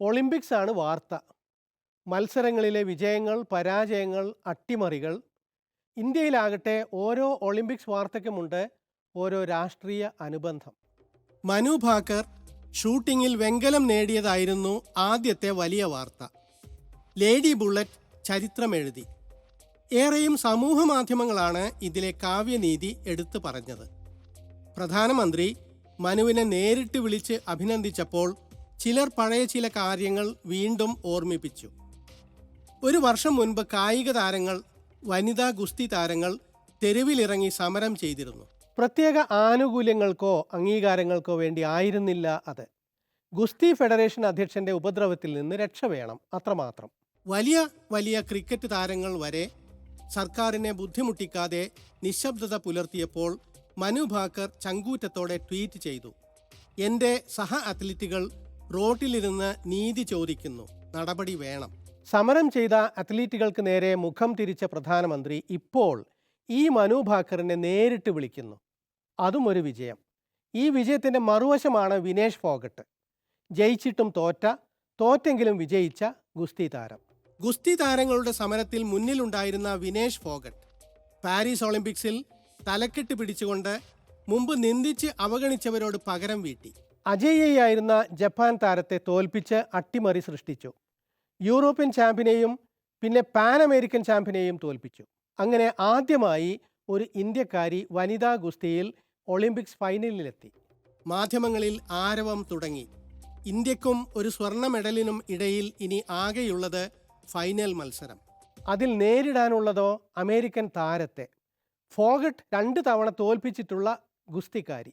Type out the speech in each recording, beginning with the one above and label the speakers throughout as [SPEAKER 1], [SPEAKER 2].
[SPEAKER 1] Olympics ആണ് വാർത്ത. മത്സരങ്ങളിലെ വിജയങ്ങൾ പരാജയങ്ങൾ അട്ടിമറികൾ. ഇന്ത്യയിലാകട്ടെ ഓരോ ഒളിമ്പിക്സ് വാർത്തയ്ക്കുമുണ്ട് ഓരോ രാഷ്ട്രീയ അനുബന്ധം. മനു ഭാക്കർ ഷൂട്ടിങ്ങിൽ വെങ്കലം നേടിയതായിരുന്നു ആദ്യത്തെ വലിയ വാർത്ത. ലേഡി ബുള്ളറ്റ് ചരിത്രമെഴുതി. ഏറെയും സമൂഹ മാധ്യമങ്ങളാണ് ഇതിലെ കാവ്യനീതി എടുത്തു പറഞ്ഞത്. പ്രധാനമന്ത്രി മനുവിനെ നേരിട്ട് വിളിച്ച് അഭിനന്ദിച്ചപ്പോൾ ചിലർ പഴയ ചില കാര്യങ്ങൾ വീണ്ടും ഓർമ്മിപ്പിച്ചു. ഒരു വർഷം മുൻപ് കായിക താരങ്ങൾ വനിതാ ഗുസ്തി താരങ്ങൾ തെരുവിലിറങ്ങി സമരം ചെയ്തിരുന്നു. പ്രത്യേക ആനുകൂല്യങ്ങൾക്കോ അംഗീകാരങ്ങൾക്കോ വേണ്ടി ആയിരുന്നില്ല അത്. ഗുസ്തി ഫെഡറേഷൻ അധ്യക്ഷന്റെ ഉപദ്രവത്തിൽ നിന്ന് രക്ഷ വേണം അത്രമാത്രം. വലിയ വലിയ ക്രിക്കറ്റ് താരങ്ങൾ വരെ സർക്കാരിനെ ബുദ്ധിമുട്ടിക്കാതെ നിശബ്ദത പുലർത്തിയപ്പോൾ മനു ഭാക്കർ ചങ്കൂറ്റത്തോടെ ട്വീറ്റ് ചെയ്തു. എന്റെ സഹ അത്ലറ്റുകൾ റോട്ടിലിരുന്ന് നീതി ചോദിക്കുന്നു. നടപടി വേണം. സമരം ചെയ്ത അത്ലീറ്റുകൾക്ക് നേരെ മുഖം തിരിച്ച പ്രധാനമന്ത്രി ഇപ്പോൾ ഈ മനു ഭാക്കറിനെ നേരിട്ട് വിളിക്കുന്നു. അതും ഒരു വിജയം. ഈ വിജയത്തിന്റെ മറുവശമാണ് വിനേഷ് ഫോഗട്ട്. ജയിച്ചിട്ടും തോറ്റ തോറ്റെങ്കിലും വിജയിച്ച ഗുസ്തി താരം. ഗുസ്തി താരങ്ങളുടെ സമരത്തിൽ മുന്നിലുണ്ടായിരുന്ന വിനേഷ് ഫോഗട്ട് പാരീസ് ഒളിമ്പിക്സിൽ തലക്കെട്ട് പിടിച്ചുകൊണ്ട് മുമ്പ് നിന്ദിച്ച് അവഗണിച്ചവരോട് പകരം വീട്ടി. അജയ്യായിരുന്ന ജപ്പാൻ താരത്തെ തോൽപ്പിച്ച് അട്ടിമറി സൃഷ്ടിച്ചു. യൂറോപ്യൻ ചാമ്പ്യനെയും പിന്നെ പാൻ അമേരിക്കൻ ചാമ്പ്യനെയും തോൽപ്പിച്ചു. അങ്ങനെ ആദ്യമായി ഒരു ഇന്ത്യക്കാരി വനിതാ ഗുസ്തിയിൽ ഒളിമ്പിക്സ് ഫൈനലിലെത്തി. മാധ്യമങ്ങളിൽ ആരവം തുടങ്ങി. ഇന്ത്യക്കും ഒരു സ്വർണ മെഡലിനും ഇടയിൽ ഇനി ആകെയുള്ളത് ഫൈനൽ മത്സരം. അതിൽ നേരിടാനുള്ളതോ അമേരിക്കൻ താരത്തെ. ഫോഗട്ട് രണ്ട് തവണ തോൽപ്പിച്ചിട്ടുള്ള ഗുസ്തിക്കാരി.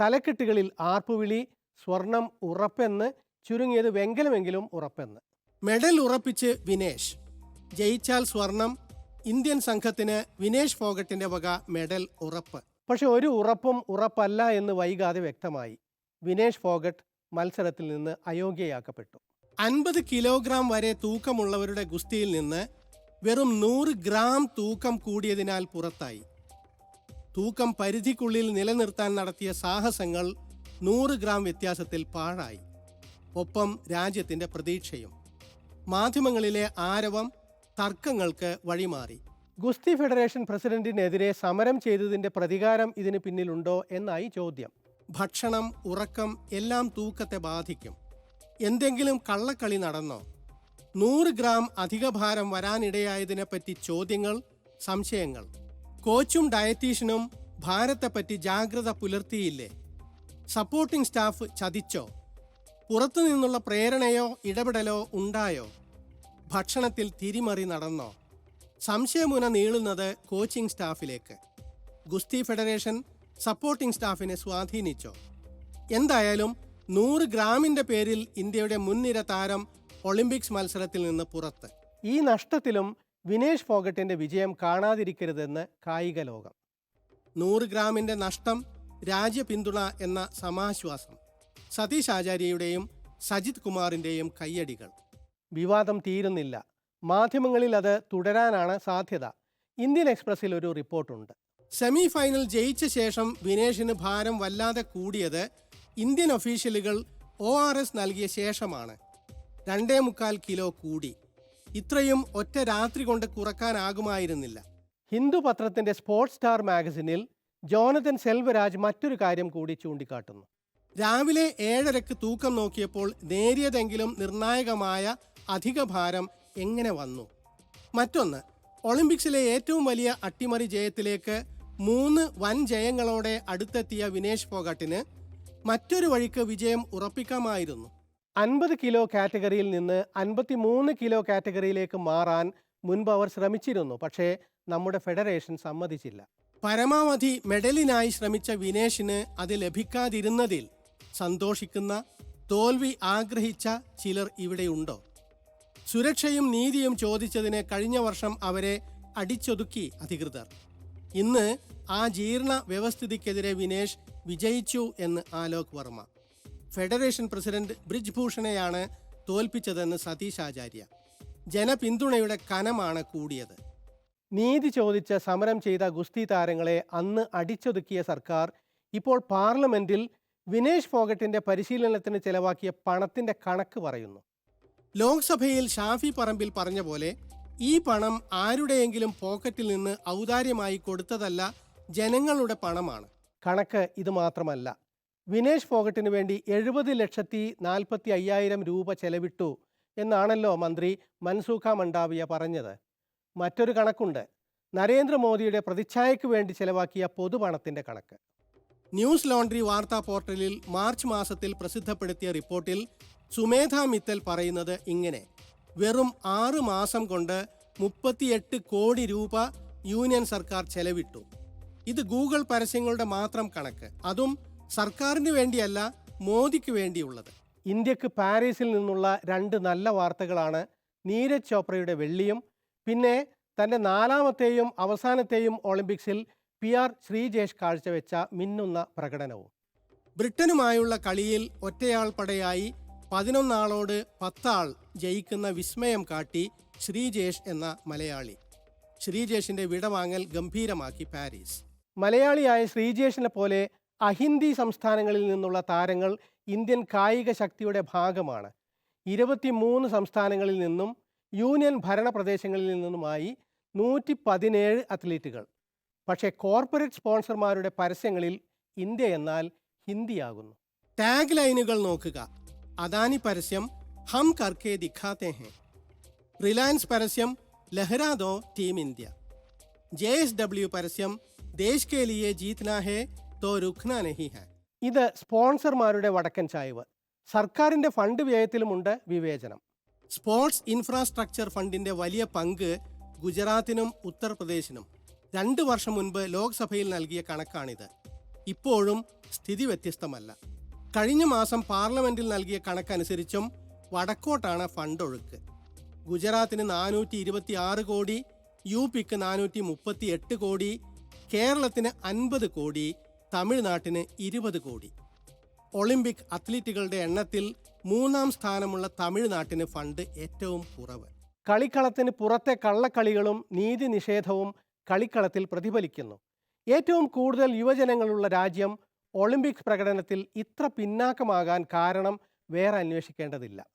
[SPEAKER 1] തലക്കെട്ടുകളിൽ ആർപ്പുവിളി സ്വർണം ഉറപ്പെന്ന് ചുരുങ്ങിയത് വെങ്കലമെങ്കിലും ഉറപ്പെന്ന്. മെഡൽ ഉറപ്പിച്ച് വിനേഷ്. ജയിച്ചാൽ സ്വർണം ഇന്ത്യൻ സംഘത്തിന് വിനേഷ് ഫോഗട്ടിന്റെ വക മെഡൽ ഉറപ്പ്. പക്ഷെ ഒരു ഉറപ്പും ഉറപ്പല്ല എന്ന് വൈകാതെ വ്യക്തമായി. വിനേഷ് ഫോഗട്ട് മത്സരത്തിൽ നിന്ന് അയോഗ്യയാക്കപ്പെട്ടു. അൻപത് കിലോഗ്രാം വരെ തൂക്കമുള്ളവരുടെ ഗുസ്തിയിൽ നിന്ന് വെറും നൂറ് ഗ്രാം തൂക്കം കൂടിയതിനാൽ പുറത്തായി. തൂക്കം പരിധിക്കുള്ളിൽ നിലനിർത്താൻ നടത്തിയ സാഹസങ്ങൾ നൂറ് ഗ്രാം വ്യത്യാസത്തിൽ പാഴായി. ഒപ്പം രാജ്യത്തിന്റെ പ്രതീക്ഷയും. മാധ്യമങ്ങളിലെ ആരവം തർക്കങ്ങൾക്ക് വഴിമാറി. ഗുസ്തി ഫെഡറേഷൻ പ്രസിഡന്റിനെതിരെ സമരം ചെയ്തതിന്റെ പ്രതികാരം ഇതിന് പിന്നിലുണ്ടോ എന്നായി ചോദ്യം. ഭക്ഷണം ഉറക്കം എല്ലാം തൂക്കത്തെ ബാധിക്കും. എന്തെങ്കിലും കള്ളക്കളി നടന്നോ? നൂറ് ഗ്രാം അധിക ഭാരം വരാനിടയായതിനെപ്പറ്റി ചോദ്യങ്ങൾ സംശയങ്ങൾ. കോച്ചും ഡയറ്റീഷ്യനും ഭാരത്തെപ്പറ്റി ജാഗ്രത പുലർത്തിയില്ലേ? Supporting staff ചതിച്ചോ? പുറത്തു നിന്നുള്ള പ്രേരണയോ ഇടപെടലോ ഉണ്ടായോ? ഭക്ഷണത്തിൽ തിരിമറി നടന്നോ? സംശയമുന നീളുന്നത് കോച്ചിംഗ് സ്റ്റാഫിലേക്ക്. ഗുസ്തി ഫെഡറേഷൻ സപ്പോർട്ടിംഗ് സ്റ്റാഫിനെ സ്വാധീനിച്ചോ? എന്തായാലും നൂറ് ഗ്രാമിന്റെ പേരിൽ ഇന്ത്യയുടെ മുൻനിര താരം ഒളിമ്പിക്സ് മത്സരത്തിൽ നിന്ന് പുറത്ത്. ഈ നഷ്ടത്തിലും വിനേഷ് ഫോഗട്ടിന്റെ വിജയം കാണാതിരിക്കരുതെന്ന് കായിക ലോകം നൂറ് ഗ്രാമിന്റെ നഷ്ടം രാജ്യപിന്തുണ എന്ന സമാശ്വാസം. സതീഷ് ആചാര്യയുടെയും സജിത് കുമാറിന്റെയും കയ്യടികൾ. വിവാദം തീരുന്നില്ല. മാധ്യമങ്ങളിൽ അത് തുടരാനാണ് സാധ്യത. ഇന്ത്യൻ എക്സ്പ്രസിൽ ഒരു റിപ്പോർട്ടുണ്ട്. സെമി ഫൈനൽ ജയിച്ച ശേഷം വിനേഷിന് ഭാരം വല്ലാതെ കൂടിയത് ഇന്ത്യൻ ഒഫീഷ്യലുകൾ ഒ ആർ എസ് നൽകിയ ശേഷമാണ്. രണ്ടേ മുക്കാൽ കിലോ കൂടി. ഇത്രയും ഒറ്റ രാത്രി കൊണ്ട് കുറക്കാനാകുമായിരുന്നില്ല. ഹിന്ദു പത്രത്തിന്റെ സ്പോർട്സ് സ്റ്റാർ മാഗസിനിൽ ജോനതൻ സെൽവരാജ് മറ്റൊരു കാര്യം കൂടി ചൂണ്ടിക്കാട്ടുന്നു. രാവിലെ ഏഴരക്ക് തൂക്കം നോക്കിയപ്പോൾ നേരിയതെങ്കിലും നിർണായകമായ അധിക ഭാരം എങ്ങനെ വന്നു? മറ്റൊന്ന് ഒളിമ്പിക്സിലെ ഏറ്റവും വലിയ അട്ടിമറി ജയത്തിലേക്ക് മൂന്ന് വൻ ജയങ്ങളോടെ അടുത്തെത്തിയ വിനേഷ് ഫോഗട്ടിന് മറ്റൊരു വഴിക്ക് വിജയം ഉറപ്പിക്കാമായിരുന്നു. അൻപത് കിലോ കാറ്റഗറിയിൽ നിന്ന് അൻപത്തിമൂന്ന് കിലോ കാറ്റഗറിയിലേക്ക് മാറാൻ മുൻപ് അവർ ശ്രമിച്ചിരുന്നു. പക്ഷേ നമ്മുടെ ഫെഡറേഷൻ സമ്മതിച്ചില്ല. പരമാവധി മെഡലിനായി ശ്രമിച്ച വിനേഷിന് അത് ലഭിക്കാതിരുന്നതിൽ സന്തോഷിക്കുന്ന തോൽവി ആഗ്രഹിച്ച ചിലർ ഇവിടെയുണ്ടോ സുരക്ഷയും നീതിയും ചോദിച്ചതിന് കഴിഞ്ഞ വർഷം അവരെ അടിച്ചൊതുക്കി അധികൃതർ. ഇന്ന് ആ ജീർണ വ്യവസ്ഥിതിക്കെതിരെ വിനേഷ് വിജയിച്ചു എന്ന് ആലോക് വർമ്മ. ഫെഡറേഷൻ പ്രസിഡന്റ് ബ്രിജ് ഭൂഷണെയാണ് തോൽപ്പിച്ചതെന്ന് സതീഷ് ആചാര്യ. ജനപിന്തുണയുടെ കനമാണ് കൂടിയത്. നീതി ചോദിച്ച് സമരം ചെയ്ത ഗുസ്തി താരങ്ങളെ അന്ന് അടിച്ചൊതുക്കിയ സർക്കാർ ഇപ്പോൾ പാർലമെന്റിൽ വിനേഷ് ഫോഗട്ടിന്റെ പരിശീലനത്തിന് ചെലവാക്കിയ പണത്തിന്റെ കണക്ക് പറയുന്നു. ലോക്സഭയിൽ ഷാഫി പറമ്പിൽ പറഞ്ഞ പോലെ ഈ പണം ആരുടെയെങ്കിലും പോക്കറ്റിൽ നിന്ന് ഔദാര്യമായി കൊടുത്തതല്ല ജനങ്ങളുടെ പണമാണ്. കണക്ക് ഇത് മാത്രമല്ല. വിനേഷ് ഫോഗട്ടിന് വേണ്ടി എഴുപത് ലക്ഷത്തി നാൽപ്പത്തി അയ്യായിരം രൂപ ചെലവിട്ടു എന്നാണല്ലോ മന്ത്രി മൻസൂഖ മണ്ടാവിയ പറഞ്ഞത്. മറ്റൊരു കണക്കുണ്ട്. നരേന്ദ്രമോദിയുടെ പ്രതിച്ഛായയ്ക്ക് വേണ്ടി ചെലവാക്കിയ പൊതുപണത്തിന്റെ കണക്ക്. ന്യൂസ് ലോണ്ടറി വാർത്താ പോർട്ടലിൽ മാർച്ച് മാസത്തിൽ പ്രസിദ്ധപ്പെടുത്തിയ റിപ്പോർട്ടിൽ സുമേധ മിത്തൽ പറയുന്നത് ഇങ്ങനെ. വെറും ആറ് മാസം കൊണ്ട് മുപ്പത്തിയെട്ട് കോടി രൂപ യൂണിയൻ സർക്കാർ ചെലവിട്ടു. ഇത് ഗൂഗിൾ പരസ്യങ്ങളുടെ മാത്രം കണക്ക്. അതും സർക്കാരിന് വേണ്ടിയല്ല മോദിക്ക് വേണ്ടിയുള്ളത്. ഇന്ത്യയ്ക്ക് പാരീസിൽ നിന്നുള്ള രണ്ട് നല്ല വാർത്തകളാണ് നീരജ് ചോപ്രയുടെ വെള്ളിയും പിന്നെ തന്റെ നാലാമത്തെയും അവസാനത്തെയും ഒളിമ്പിക്സിൽ പി ആർ ശ്രീജേഷ് കാഴ്ചവെച്ച മിന്നുന്ന പ്രകടനവും. ബ്രിട്ടനുമായുള്ള കളിയിൽ ഒറ്റയാൾ പടയായി പതിനൊന്നാളോട് പത്താൾ ജയിക്കുന്ന വിസ്മയം കാട്ടി ശ്രീജേഷ് എന്ന മലയാളി. ശ്രീജേഷിന്റെ വിടവാങ്ങൽ ഗംഭീരമാക്കി പാരീസ്. മലയാളിയായ ശ്രീജേഷിനെ പോലെ അഹിന്ദി സംസ്ഥാനങ്ങളിൽ നിന്നുള്ള താരങ്ങൾ ഇന്ത്യൻ കായിക ശക്തിയുടെ ഭാഗമാണ്. ഇരുപത്തിമൂന്ന് സംസ്ഥാനങ്ങളിൽ നിന്നും യൂണിയൻ ഭരണ പ്രദേശങ്ങളിൽ നിന്നുമായി നൂറ്റി പതിനേഴ് അത്ലീറ്റുകൾ. പക്ഷേ കോർപ്പറേറ്റ് സ്പോൺസർമാരുടെ പരസ്യങ്ങളിൽ ഇന്ത്യ എന്നാൽ ഹിന്ദിയാകുന്നു. ടാഗ് ലൈനുകൾ നോക്കുക. അദാനി പരസ്യം ഹം കർക്കെ ദിഖാത്തെ ഹെ. റിലയൻസ് പരസ്യം ലഹ്രാദോ team India. J S W പരസ്യം ദേശ് കെ ലിയെ ജീത്ന ഹെ രുഖ്ന നഹി ഹെ ഇത് സ്പോൺസർമാരുടെ വടക്കൻ ചായവ്. സർക്കാരിന്റെ ഫണ്ട് വ്യയത്തിലുമുണ്ട് വിവേചനം. സ്പോർട്സ് ഇൻഫ്രാസ്ട്രക്ചർ ഫണ്ടിന്റെ വലിയ പങ്ക് ഗുജറാത്തിനും ഉത്തർപ്രദേശിനും. രണ്ട് വർഷം മുൻപ് ലോക്സഭയിൽ നൽകിയ കണക്കാണിത്. ഇപ്പോഴും സ്ഥിതി വ്യത്യസ്തമല്ല. കഴിഞ്ഞ മാസം പാർലമെന്റിൽ നൽകിയ കണക്കനുസരിച്ചും വടക്കോട്ടാണ് ഫണ്ട് ഒഴുക്ക് ഗുജറാത്തിന് നാനൂറ്റി ഇരുപത്തി ആറ് കോടി യു പിക്ക് നാനൂറ്റി മുപ്പത്തി എട്ട് കോടി കേരളത്തിന് അൻപത് കോടി തമിഴ്നാട്ടിന് ഇരുപത് കോടി. ഒളിമ്പിക് അത്ലറ്റുകളുടെ എണ്ണത്തിൽ മൂന്നാം സ്ഥാനമുള്ള തമിഴ്നാട്ടിന് ഫണ്ട് ഏറ്റവും കുറവ്. കളിക്കളത്തിന് പുറത്തെ കള്ളക്കളികളും നീതി നിഷേധവും കളിക്കളത്തിൽ പ്രതിഫലിക്കുന്നു. ഏറ്റവും കൂടുതൽ യുവജനങ്ങളുള്ള രാജ്യം ഒളിമ്പിക്സ് പ്രകടനത്തിൽ ഇത്ര പിന്നാക്കമാകാൻ കാരണം വേറെ അന്വേഷിക്കേണ്ടതില്ല.